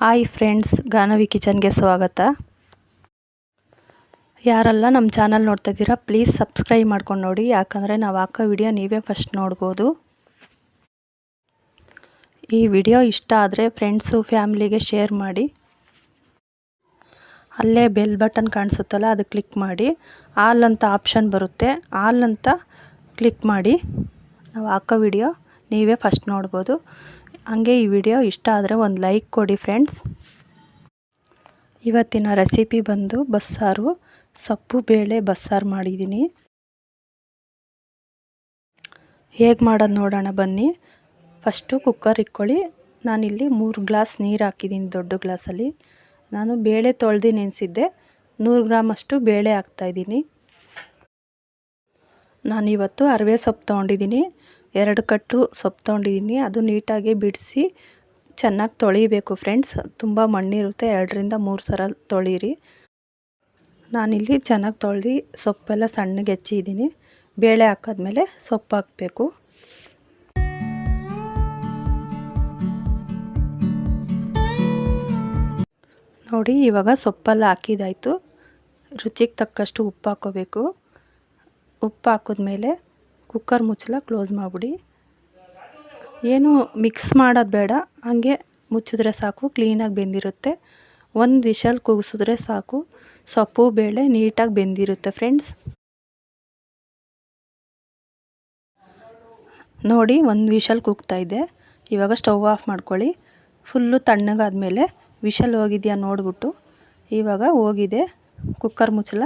Hi friends, Ganavi ಕಿಚನ್ಗೆ ಸ್ವಾಗತ. ಯಾರೆಲ್ಲ ನಮ್ಮ ಚಾನಲ್ ನೋಡ್ತಾ ಇದ್ದೀರಾ, ಪ್ಲೀಸ್ ಸಬ್ಸ್ಕ್ರೈಬ್ ಮಾಡ್ಕೊಂಡು ನೋಡಿ. ಯಾಕಂದರೆ ನಾವು ಹಾಕೋ ವಿಡಿಯೋ ನೀವೇ ಫಸ್ಟ್ ನೋಡ್ಬೋದು. ಈ ವಿಡಿಯೋ ಇಷ್ಟ ಆದರೆ ಫ್ರೆಂಡ್ಸು ಫ್ಯಾಮಿಲಿಗೆ ಶೇರ್ ಮಾಡಿ. ಅಲ್ಲೇ ಬೆಲ್ ಬಟನ್ ಕಾಣಿಸುತ್ತಲ್ಲ, ಅದು ಕ್ಲಿಕ್ ಮಾಡಿ. ಆಲ್ ಅಂತ ಆಪ್ಷನ್ ಬರುತ್ತೆ. ಆಲ್ ಅಂತ ಕ್ಲಿಕ್ ಮಾಡಿ. ನಾವು ಹಾಕೋ ವಿಡಿಯೋ ನೀವೇ ಫಸ್ಟ್ ನೋಡ್ಬೋದು. ಹಾಗೆ ಈ ವಿಡಿಯೋ ಇಷ್ಟ ಆದರೆ ಒಂದು ಲೈಕ್ ಕೊಡಿ ಫ್ರೆಂಡ್ಸ್. ಇವತ್ತಿನ ರೆಸಿಪಿ ಬಂದು ಬಸ್ಸಾರು, ಸೊಪ್ಪು, ಬೇಳೆ ಬಸ್ಸಾರು ಮಾಡಿದ್ದೀನಿ. ಹೇಗೆ ಮಾಡೋದು ನೋಡೋಣ ಬನ್ನಿ. ಫಸ್ಟು ಕುಕ್ಕರ್ ಇಕ್ಕೊಳ್ಳಿ ನಾನಿಲ್ಲಿ ಮೂರು ಗ್ಲಾಸ್ ನೀರು ಹಾಕಿದ್ದೀನಿ ದೊಡ್ಡ ಗ್ಲಾಸಲ್ಲಿ. ನಾನು ಬೇಳೆ ತೊಳೆದು ನೆನೆಸಿದ್ದೆ. ನೂರು ಗ್ರಾಮಷ್ಟು ಬೇಳೆ ಹಾಕ್ತಾಯಿದ್ದೀನಿ ನಾನಿವತ್ತು ಅರವೆ ಸೊಪ್ಪು ತೊಗೊಂಡಿದ್ದೀನಿ. ಎರಡು ಕಟ್ಟು ಸೊಪ್ಪು ತೊಗೊಂಡಿದ್ದೀನಿ. ಅದು ನೀಟಾಗಿ ಬಿಡಿಸಿ ಚೆನ್ನಾಗಿ ತೊಳಿಬೇಕು ಫ್ರೆಂಡ್ಸ್. ತುಂಬ ಮಣ್ಣಿರುತ್ತೆ. ಎರಡರಿಂದ ಮೂರು ಸಲ ತೊಳೀರಿ ನಾನಿಲ್ಲಿ ಚೆನ್ನಾಗಿ ತೊಳೆದು ಸೊಪ್ಪೆಲ್ಲ ಸಣ್ಣಗೆ ಹೆಚ್ಚಿದ್ದೀನಿ. ಬೇಳೆ ಹಾಕಿದ್ಮೇಲೆ ಸೊಪ್ಪು ಹಾಕಬೇಕು. ನೋಡಿ, ಇವಾಗ ಸೊಪ್ಪೆಲ್ಲ ಹಾಕಿದಾಯಿತು ರುಚಿಗೆ ತಕ್ಕಷ್ಟು ಉಪ್ಪು ಹಾಕೋಬೇಕು. ಉಪ್ಪು ಹಾಕಿದ್ಮೇಲೆ ಕುಕ್ಕರ್ ಮುಚ್ಚಲ ಕ್ಲೋಸ್ ಮಾಡಿಬಿಡಿ. ಏನು ಮಿಕ್ಸ್ ಮಾಡೋದು ಬೇಡ, ಹಾಗೆ ಮುಚ್ಚಿದ್ರೆ ಸಾಕು, ಕ್ಲೀನಾಗಿ ಬೆಂದಿರುತ್ತೆ. ಒಂದು ವಿಷಲ್ ಕೂಗಿಸಿದ್ರೆ ಸಾಕು, ಸೊಪ್ಪು, ಬೇಳೆ ನೀಟಾಗಿ ಬೆಂದಿರುತ್ತೆ ಫ್ರೆಂಡ್ಸ್. ನೋಡಿ, ಒಂದು ವಿಷಲ್ ಕೂಗ್ತಾಯಿದ್ದೆ ಇವಾಗ ಸ್ಟವ್ ಆಫ್ ಮಾಡ್ಕೊಳ್ಳಿ. ಫುಲ್ಲು ತಣ್ಣಗಾದ್ಮೇಲೆ ವಿಷಲ್ ಹೋಗಿದೆಯಾ ನೋಡಿಬಿಟ್ಟು. ಇವಾಗ ಹೋಗಿದೆ, ಕುಕ್ಕರ್ ಮುಚ್ಚಲ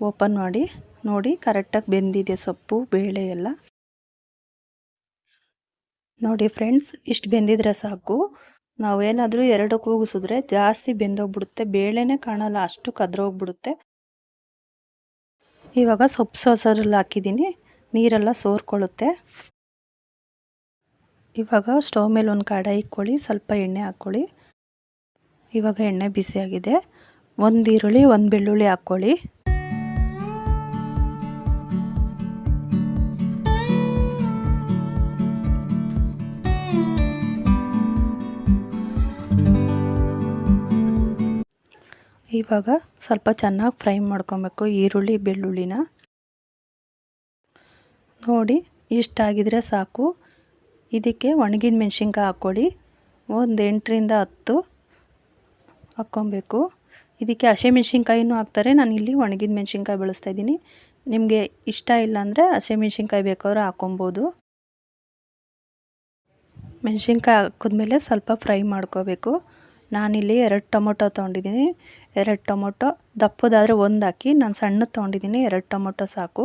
ಓಪನ್ ಮಾಡಿ. ನೋಡಿ, ಕರೆಕ್ಟಾಗಿ ಬೆಂದಿದೆ ಸೊಪ್ಪು, ಬೇಳೆ ಎಲ್ಲ. ನೋಡಿ ಫ್ರೆಂಡ್ಸ್, ಇಷ್ಟು ಬೆಂದಿದ್ರೆ ಸಾಕು. ನಾವೇನಾದರೂ ಎರಡು ಕೂಗಿಸಿದ್ರೆ ಜಾಸ್ತಿ ಬೆಂದೋಗ್ಬಿಡುತ್ತೆ. ಬೇಳೆನೇ ಕಾಣಲ್ಲ, ಅಷ್ಟು ಕದ್ರೋಗ್ಬಿಡುತ್ತೆ. ಇವಾಗ ಸೊಪ್ಪು ಸೋಸರಲ್ಲಿ ಹಾಕಿದ್ದೀನಿ. ನೀರೆಲ್ಲ ಸೋರ್ಕೊಳ್ಳುತ್ತೆ. ಇವಾಗ ಸ್ಟವ್ ಮೇಲೆ ಒಂದು ಕಡಾಯಿ ಇಕ್ಕೊಳ್ಳಿ ಸ್ವಲ್ಪ ಎಣ್ಣೆ ಹಾಕ್ಕೊಳ್ಳಿ. ಇವಾಗ ಎಣ್ಣೆ ಬಿಸಿಯಾಗಿದೆ. ಒಂದು ಈರುಳ್ಳಿ, ಒಂದು ಬೆಳ್ಳುಳ್ಳಿ ಹಾಕ್ಕೊಳ್ಳಿ. ಇವಾಗ ಸ್ವಲ್ಪ ಚೆನ್ನಾಗಿ ಫ್ರೈ ಮಾಡ್ಕೊಬೇಕು ಈರುಳ್ಳಿ, ಬೆಳ್ಳುಳ್ಳಿನ. ನೋಡಿ ಇಷ್ಟಾಗಿದ್ರೆ ಸಾಕು. ಇದಕ್ಕೆ ಒಣಗಿದ ಮೆಣಸಿನ್ಕಾಯಿ ಹಾಕ್ಕೊಳ್ಳಿ. ಒಂದು ಎಂಟರಿಂದ ಹತ್ತು ಹಾಕ್ಕೊಬೇಕು. ಇದಕ್ಕೆ ಹಸಿಮೆಣ್ಸಿನ್ಕಾಯಿನೂ ಹಾಕ್ತಾರೆ. ನಾನು ಇಲ್ಲಿ ಒಣಗಿದ ಮೆಣಸಿನ್ಕಾಯಿ ಬಳಸ್ತಾ ಇದ್ದೀನಿ. ನಿಮಗೆ ಇಷ್ಟ ಇಲ್ಲ ಅಂದರೆ ಹಸಿಮೆಣ್ಸಿನ್ಕಾಯಿ ಬೇಕಾದ್ರೆ ಹಾಕ್ಕೊಬೋದು. ಮೆಣಸಿನ್ಕಾಯಿ ಹಾಕಿದ್ಮೇಲೆ ಸ್ವಲ್ಪ ಫ್ರೈ ಮಾಡ್ಕೋಬೇಕು. ನಾನಿಲ್ಲಿ ಎರಡು ಟೊಮೊಟೊ ತೊಗೊಂಡಿದ್ದೀನಿ. ಎರಡು ಟೊಮೊಟೊ, ದಪ್ಪದಾದರೆ ಒಂದು ಹಾಕಿ. ನಾನು ಸಣ್ಣ ತೊಗೊಂಡಿದ್ದೀನಿ, ಎರಡು ಟೊಮೊಟೊ ಸಾಕು.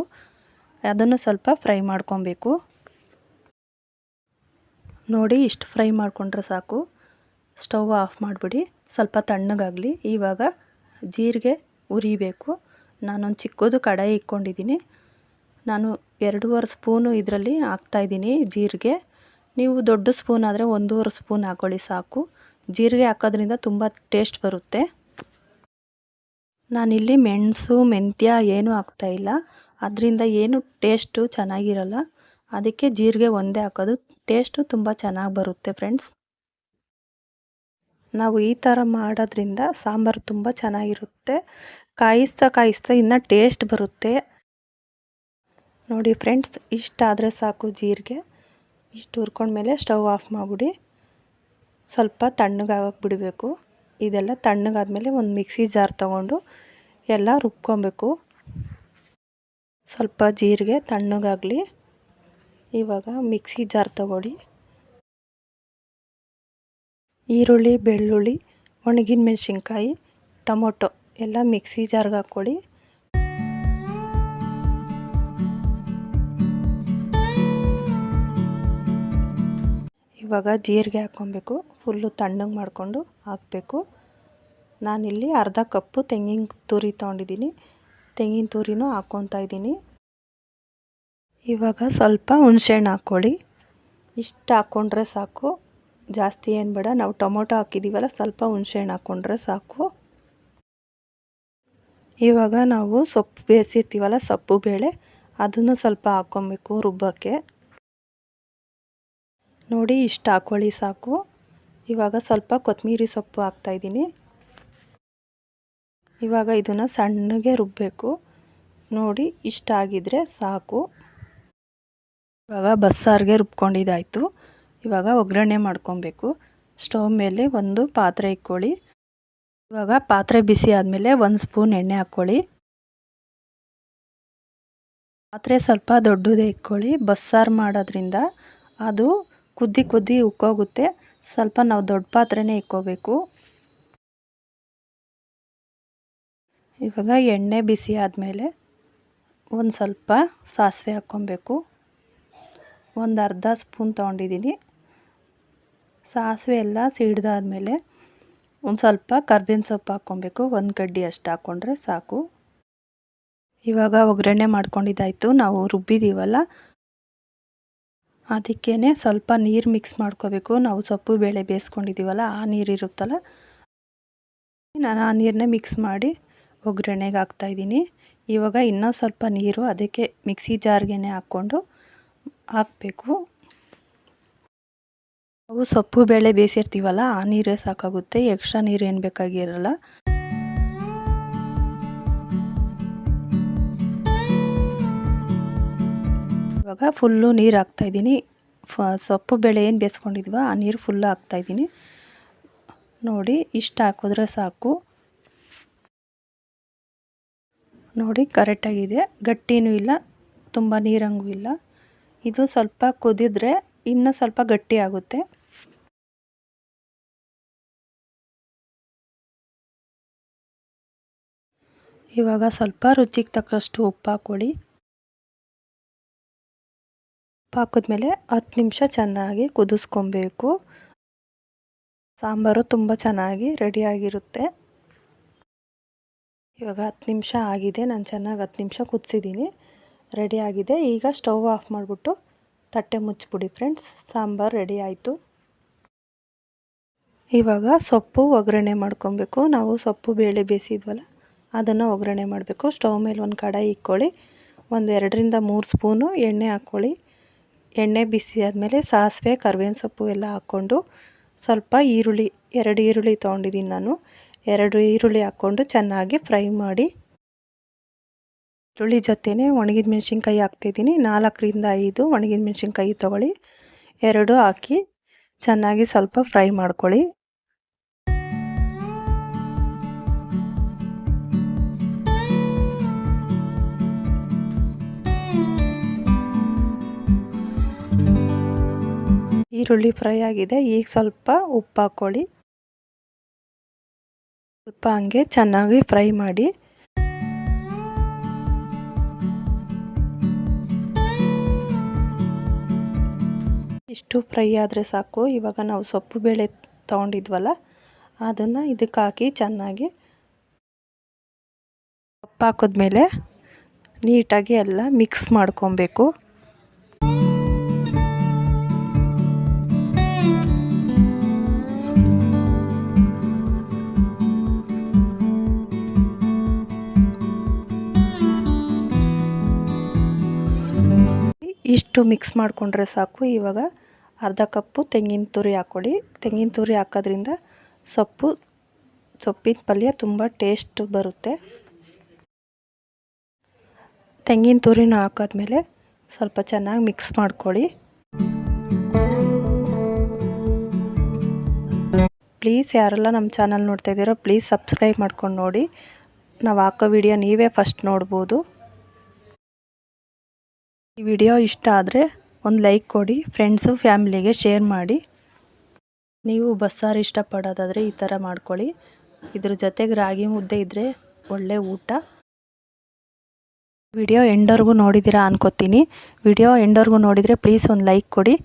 ಅದನ್ನು ಸ್ವಲ್ಪ ಫ್ರೈ ಮಾಡ್ಕೊಬೇಕು. ನೋಡಿ, ಇಷ್ಟು ಫ್ರೈ ಮಾಡಿಕೊಂಡ್ರೆ ಸಾಕು. ಸ್ಟವ್ ಆಫ್ ಮಾಡಿಬಿಡಿ. ಸ್ವಲ್ಪ ತಣ್ಣಗಾಗಲಿ. ಇವಾಗ ಜೀರಿಗೆ ಉರಿಬೇಕು. ನಾನೊಂದು ಚಿಕ್ಕದು ಕಡಾಯಿ ಇಕ್ಕೊಂಡಿದ್ದೀನಿ ನಾನು ಎರಡೂವರೆ ಸ್ಪೂನು ಇದರಲ್ಲಿ ಹಾಕ್ತಾಯಿದ್ದೀನಿ ಜೀರಿಗೆ. ನೀವು ದೊಡ್ಡ ಸ್ಪೂನ್ ಆದರೆ ಒಂದೂವರೆ ಸ್ಪೂನ್ ಹಾಕ್ಕೊಳ್ಳಿ ಸಾಕು. ಜೀರಿಗೆ ಹಾಕೋದ್ರಿಂದ ತುಂಬ ಟೇಸ್ಟ್ ಬರುತ್ತೆ. ನಾನಿಲ್ಲಿ ಮೆಣಸು, ಮೆಂತ್ಯ ಏನೂ ಹಾಕ್ತಾಯಿಲ್ಲ ಅದರಿಂದ ಏನು ಟೇಸ್ಟು ಚೆನ್ನಾಗಿರಲ್ಲ. ಅದಕ್ಕೆ ಜೀರಿಗೆ ಒಂದೇ ಹಾಕೋದು. ಟೇಸ್ಟು ತುಂಬ ಚೆನ್ನಾಗಿ ಬರುತ್ತೆ ಫ್ರೆಂಡ್ಸ್ ನಾವು ಈ ಥರ ಮಾಡೋದ್ರಿಂದ ಸಾಂಬಾರು ತುಂಬ ಚೆನ್ನಾಗಿರುತ್ತೆ. ಕಾಯಿಸ್ತಾ ಕಾಯಿಸ್ತಾ ಇನ್ನೂ ಟೇಸ್ಟ್ ಬರುತ್ತೆ. ನೋಡಿ ಫ್ರೆಂಡ್ಸ್ ಇಷ್ಟಾದರೆ ಸಾಕು ಜೀರಿಗೆ. ಇಷ್ಟು ಹುರ್ಕೊಂಡ್ಮೇಲೆ ಸ್ಟವ್ ಆಫ್ ಮಾಡಿಬಿಡಿ. ಸ್ವಲ್ಪ ತಣ್ಣಗಾಗೋಕೆ ಬಿಡಬೇಕು. ಇದೆಲ್ಲ ತಣ್ಣಗಾದಮೇಲೆ ಒಂದು ಮಿಕ್ಸಿ ಜಾರ್ ತೊಗೊಂಡು ಎಲ್ಲ ರುಬ್ಕೊಬೇಕು. ಸ್ವಲ್ಪ ಜೀರಿಗೆ ತಣ್ಣಗಾಗಲಿ. ಇವಾಗ ಮಿಕ್ಸಿ ಜಾರ್ ತಗೊಳ್ಳಿ. ಈರುಳ್ಳಿ, ಬೆಳ್ಳುಳ್ಳಿ, ಒಣಗಿನ ಮೆಣಸಿನ್ಕಾಯಿ, ಟೊಮೊಟೊ ಎಲ್ಲ ಮಿಕ್ಸಿ ಜಾರ್ಗೆ ಹಾಕ್ಕೊಳ್ಳಿ. ಇವಾಗ ಜೀರಿಗೆ ಹಾಕ್ಕೊಬೇಕು, ಫುಲ್ಲು ತಣ್ಣಗೆ ಮಾಡಿಕೊಂಡು ಹಾಕಬೇಕು. ನಾನಿಲ್ಲಿ ಅರ್ಧ ಕಪ್ಪು ತೆಂಗಿನ ತುರಿ ತೊಗೊಂಡಿದ್ದೀನಿ. ತೆಂಗಿನ ತುರಿನೂ ಹಾಕ್ಕೊತಾ ಇದ್ದೀನಿ. ಇವಾಗ ಸ್ವಲ್ಪ ಹುಣಸೆಹಣ್ಣು ಹಾಕ್ಕೊಳ್ಳಿ. ಇಷ್ಟು ಹಾಕ್ಕೊಂಡ್ರೆ ಸಾಕು. ಜಾಸ್ತಿ ಏನು ಬೇಡ, ನಾವು ಟೊಮೊಟೊ ಹಾಕಿದ್ದೀವಲ್ಲ, ಸ್ವಲ್ಪ ಹುಣಸೆಹಣ್ಣು ಹಾಕ್ಕೊಂಡ್ರೆ ಸಾಕು. ಇವಾಗ ನಾವು ಸೊಪ್ಪು ಬೇಯಿಸಿರ್ತೀವಲ್ಲ, ಸೊಪ್ಪು ಬೇಳೆ, ಅದನ್ನು ಸ್ವಲ್ಪ ಹಾಕ್ಕೊಬೇಕು ರುಬ್ಬಕ್ಕೆ. ನೋಡಿ, ಇಷ್ಟು ಹಾಕ್ಕೊಳ್ಳಿ ಸಾಕು. ಇವಾಗ ಸ್ವಲ್ಪ ಕೊತ್ತಂಬರಿ ಸೊಪ್ಪು ಹಾಕ್ತಾಯಿದ್ದೀನಿ ಇವಾಗ ಇದನ್ನು ಸಣ್ಣಗೆ ರುಬ್ಬಬೇಕು ನೋಡಿ, ಇಷ್ಟ ಆಗಿದ್ರೆ ಸಾಕು. ಇವಾಗ ಬಸ್ಸಾರಿಗೆ ರುಬ್ಕೊಂಡಿದ್ದಾಯಿತು. ಇವಾಗ ಒಗ್ಗರಣೆ ಮಾಡ್ಕೊಬೇಕು. ಸ್ಟವ್ ಮೇಲೆ ಒಂದು ಪಾತ್ರೆ ಇಕ್ಕೊಳ್ಳಿ. ಇವಾಗ ಪಾತ್ರೆ ಬಿಸಿ ಆದಮೇಲೆ ಒಂದು ಸ್ಪೂನ್ ಎಣ್ಣೆ ಹಾಕ್ಕೊಳ್ಳಿ. ಪಾತ್ರೆ ಸ್ವಲ್ಪ ದೊಡ್ಡದೇ ಇಕ್ಕೊಳ್ಳಿ. ಬಸ್ಸಾರು ಮಾಡೋದ್ರಿಂದ ಅದು ಕುದ್ದಿ ಕುದ್ದಿ ಉಕ್ಕೋಗುತ್ತೆ. ಸ್ವಲ್ಪ ನಾವು ದೊಡ್ಡ ಪಾತ್ರೆನೇ ಇಕ್ಕೋಬೇಕು. ಇವಾಗ ಎಣ್ಣೆ ಬಿಸಿ ಆದಮೇಲೆ ಒಂದು ಸ್ವಲ್ಪ ಸಾಸಿವೆ ಹಾಕ್ಕೊಬೇಕು. ಒಂದು ಅರ್ಧ ಸ್ಪೂನ್ ತೊಗೊಂಡಿದ್ದೀನಿ ಸಾಸಿವೆ ಎಲ್ಲ ಸಿಡ್ದಾದ್ಮೇಲೆ ಒಂದು ಸ್ವಲ್ಪ ಕರ್ಬೇವಿನ ಸೊಪ್ಪು ಹಾಕ್ಕೊಬೇಕು. ಒಂದು ಕಡ್ಡಿ ಅಷ್ಟು ಹಾಕ್ಕೊಂಡ್ರೆ ಸಾಕು. ಇವಾಗ ಒಗ್ಗರಣೆ ಮಾಡ್ಕೊಂಡಿದ್ದಾಯಿತು. ನಾವು ರುಬ್ಬಿದ್ದೀವಲ್ಲ ಅದಕ್ಕೇ ಸ್ವಲ್ಪ ನೀರು ಮಿಕ್ಸ್ ಮಾಡ್ಕೋಬೇಕು. ನಾವು ಸೊಪ್ಪು, ಬೇಳೆ ಬೇಯಿಸ್ಕೊಂಡಿದ್ದೀವಲ್ಲ ಆ ನೀರು ಇರುತ್ತಲ್ಲ? ನಾನು ಆ ನೀರನ್ನೇ ಮಿಕ್ಸ್ ಮಾಡಿ ಒಗ್ಗರಣೆಗೆ ಹಾಕ್ತಾಯಿದ್ದೀನಿ ಇವಾಗ ಇನ್ನೂ ಸ್ವಲ್ಪ ನೀರು ಅದಕ್ಕೆ ಮಿಕ್ಸಿ ಜಾರ್ಗೆ ಹಾಕ್ಕೊಂಡು ಹಾಕಬೇಕು. ನಾವು ಸೊಪ್ಪು, ಬೇಳೆ ಬೇಯಿಸಿರ್ತೀವಲ್ಲ, ಆ ನೀರೇ ಸಾಕಾಗುತ್ತೆ. ಎಕ್ಸ್ಟ್ರಾ ನೀರು ಏನು ಬೇಕಾಗಿರಲ್ಲ. ಇವಾಗ ಫುಲ್ಲು ನೀರು ಹಾಕ್ತಾಯಿದ್ದೀನಿ ಫ, ಸೊಪ್ಪು ಬೇಳೆ ಏನು ಬೇಯಿಸ್ಕೊಂಡಿದ್ವ ಆ ನೀರು ಫುಲ್ಲು ಹಾಕ್ತಾಯಿದ್ದೀನಿ ನೋಡಿ, ಇಷ್ಟು ಹಾಕಿದ್ರೆ ಸಾಕು. ನೋಡಿ, ಕರೆಕ್ಟಾಗಿದೆ. ಗಟ್ಟಿನೂ ಇಲ್ಲ, ತುಂಬ ನೀರಂಗೂ ಇಲ್ಲ. ಇದು ಸ್ವಲ್ಪ ಕುದಿದ್ರೆ ಇನ್ನು ಸ್ವಲ್ಪ ಗಟ್ಟಿ ಆಗುತ್ತೆ. ಇವಾಗ ಸ್ವಲ್ಪ ರುಚಿಗೆ ತಕ್ಕಷ್ಟು ಉಪ್ಪು ಹಾಕ್ಕೊಳ್ಳಿ ಉಪ್ಪು ಹಾಕಿದ್ಮೇಲೆ ಹತ್ತು ನಿಮಿಷ ಚೆನ್ನಾಗಿ ಕುದಿಸ್ಕೊಬೇಕು. ಸಾಂಬಾರು ತುಂಬ ಚೆನ್ನಾಗಿ ರೆಡಿಯಾಗಿರುತ್ತೆ ಇವಾಗ ಹತ್ತು ನಿಮಿಷ ಆಗಿದೆ. ನಾನು ಚೆನ್ನಾಗಿ ಹತ್ತು ನಿಮಿಷ ಕುದಿಸಿದ್ದೀನಿ. ರೆಡಿಯಾಗಿದೆ ಈಗ ಸ್ಟವ್ ಆಫ್ ಮಾಡಿಬಿಟ್ಟು ತಟ್ಟೆ ಮುಚ್ಚಿಬಿಡಿ ಫ್ರೆಂಡ್ಸ್ ಸಾಂಬಾರು ರೆಡಿ ಆಯಿತು. ಇವಾಗ ಸೊಪ್ಪು ಒಗ್ಗರಣೆ ಮಾಡ್ಕೊಬೇಕು. ನಾವು ಸೊಪ್ಪು ಬೇಳೆ ಬೇಯಿಸಿದ್ವಲ್ಲ, ಅದನ್ನು ಒಗ್ಗರಣೆ ಮಾಡಬೇಕು. ಸ್ಟವ್ ಮೇಲೆ ಒಂದು ಕಡಾಯಿ ಇಕ್ಕೊಳ್ಳಿ. ಒಂದು ಎರಡರಿಂದ ಮೂರು ಸ್ಪೂನು ಎಣ್ಣೆ ಹಾಕ್ಕೊಳ್ಳಿ. ಎಣ್ಣೆ ಬಿಸಿ ಆದಮೇಲೆ ಸಾಸಿವೆ, ಕರ್ಬೇವಿನ ಸೊಪ್ಪು ಎಲ್ಲ ಹಾಕ್ಕೊಂಡು ಸ್ವಲ್ಪ ಈರುಳ್ಳಿ, ಎರಡು ಈರುಳ್ಳಿ ತೊಗೊಂಡಿದ್ದೀನಿ ನಾನು. ಎರಡು ಈರುಳ್ಳಿ ಹಾಕ್ಕೊಂಡು ಚೆನ್ನಾಗಿ ಫ್ರೈ ಮಾಡಿ ಈರುಳ್ಳಿ ಜೊತೆನೇ ಒಣಗಿದ ಮೆಣಸಿನ್ಕಾಯಿ ಹಾಕ್ತಿದ್ದೀನಿ. ನಾಲ್ಕರಿಂದ ಐದು ಒಣಗಿದ ಮೆಣಸಿನ್ಕಾಯಿ ತೊಗೊಳ್ಳಿ. ಎರಡು ಹಾಕಿ ಚೆನ್ನಾಗಿ ಸ್ವಲ್ಪ ಫ್ರೈ ಮಾಡ್ಕೊಳ್ಳಿ. ಈರುಳ್ಳಿ ಫ್ರೈ ಆಗಿದೆ. ಈಗ ಸ್ವಲ್ಪ ಉಪ್ಪು ಹಾಕ್ಕೊಳ್ಳಿ. ಸ್ವಲ್ಪ ಹಂಗೆ ಚೆನ್ನಾಗಿ ಫ್ರೈ ಮಾಡಿ. ಇಷ್ಟು ಫ್ರೈ ಆದರೆ ಸಾಕು. ಇವಾಗ ನಾವು ಸೊಪ್ಪು ಬೇಳೆ ತೊಗೊಂಡಿದ್ವಲ್ಲ, ಅದನ್ನು ಇದಕ್ಕೆ ಹಾಕಿ ಚೆನ್ನಾಗಿ ಸೊಪ್ಪು ಹಾಕಿದ್ಮೇಲೆ ನೀಟಾಗಿ ಎಲ್ಲ ಮಿಕ್ಸ್ ಮಾಡ್ಕೊಬೇಕು. ಇಷ್ಟು ಮಿಕ್ಸ್ ಮಾಡಿಕೊಂಡ್ರೆ ಸಾಕು. ಇವಾಗ ಅರ್ಧ ಕಪ್ಪು ತೆಂಗಿನ ತುರಿ ಹಾಕ್ಕೊಳ್ಳಿ. ತೆಂಗಿನ ತುರಿ ಹಾಕೋದ್ರಿಂದ ಸೊಪ್ಪು, ಸೊಪ್ಪಿನ ಪಲ್ಯ ತುಂಬ ಟೇಸ್ಟ್ ಬರುತ್ತೆ. ತೆಂಗಿನ ತುರಿನ ಹಾಕಾದ್ಮೇಲೆ ಸ್ವಲ್ಪ ಚೆನ್ನಾಗಿ ಮಿಕ್ಸ್ ಮಾಡ್ಕೊಳ್ಳಿ. ಪ್ಲೀಸ್ ಯಾರೆಲ್ಲ ನಮ್ಮ ಚಾನಲ್ ನೋಡ್ತಾ ಇದ್ದೀರೋ ಪ್ಲೀಸ್ ಸಬ್ಸ್ಕ್ರೈಬ್ ಮಾಡ್ಕೊಂಡು ನೋಡಿ. ನಾವು ಹಾಕೋ ವಿಡಿಯೋ ನೀವೇ ಫಸ್ಟ್ ನೋಡ್ಬೋದು. ಈ ವಿಡಿಯೋ ಇಷ್ಟ ಆದರೆ ಒಂದು ಲೈಕ್ ಕೊಡಿ ಫ್ರೆಂಡ್ಸು ಫ್ಯಾಮಿಲಿಗೆ ಶೇರ್ ಮಾಡಿ. ನೀವು ಬಸ್ಸಾರು ಇಷ್ಟಪಡೋದಾದರೆ ಈ ಥರ ಮಾಡ್ಕೊಳ್ಳಿ. ಇದ್ರ ಜೊತೆಗೆ ರಾಗಿ ಮುದ್ದೆ ಇದ್ದರೆ ಒಳ್ಳೆ ಊಟ. ವಿಡಿಯೋ ಎಂಡರ್ಗೂ ನೋಡಿದ್ದೀರಾ ಅನ್ಕೋತೀನಿ. ವಿಡಿಯೋ ಎಂಡರ್ಗೂ ನೋಡಿದರೆ ಪ್ಲೀಸ್ ಒಂದು ಲೈಕ್ ಕೊಡಿ.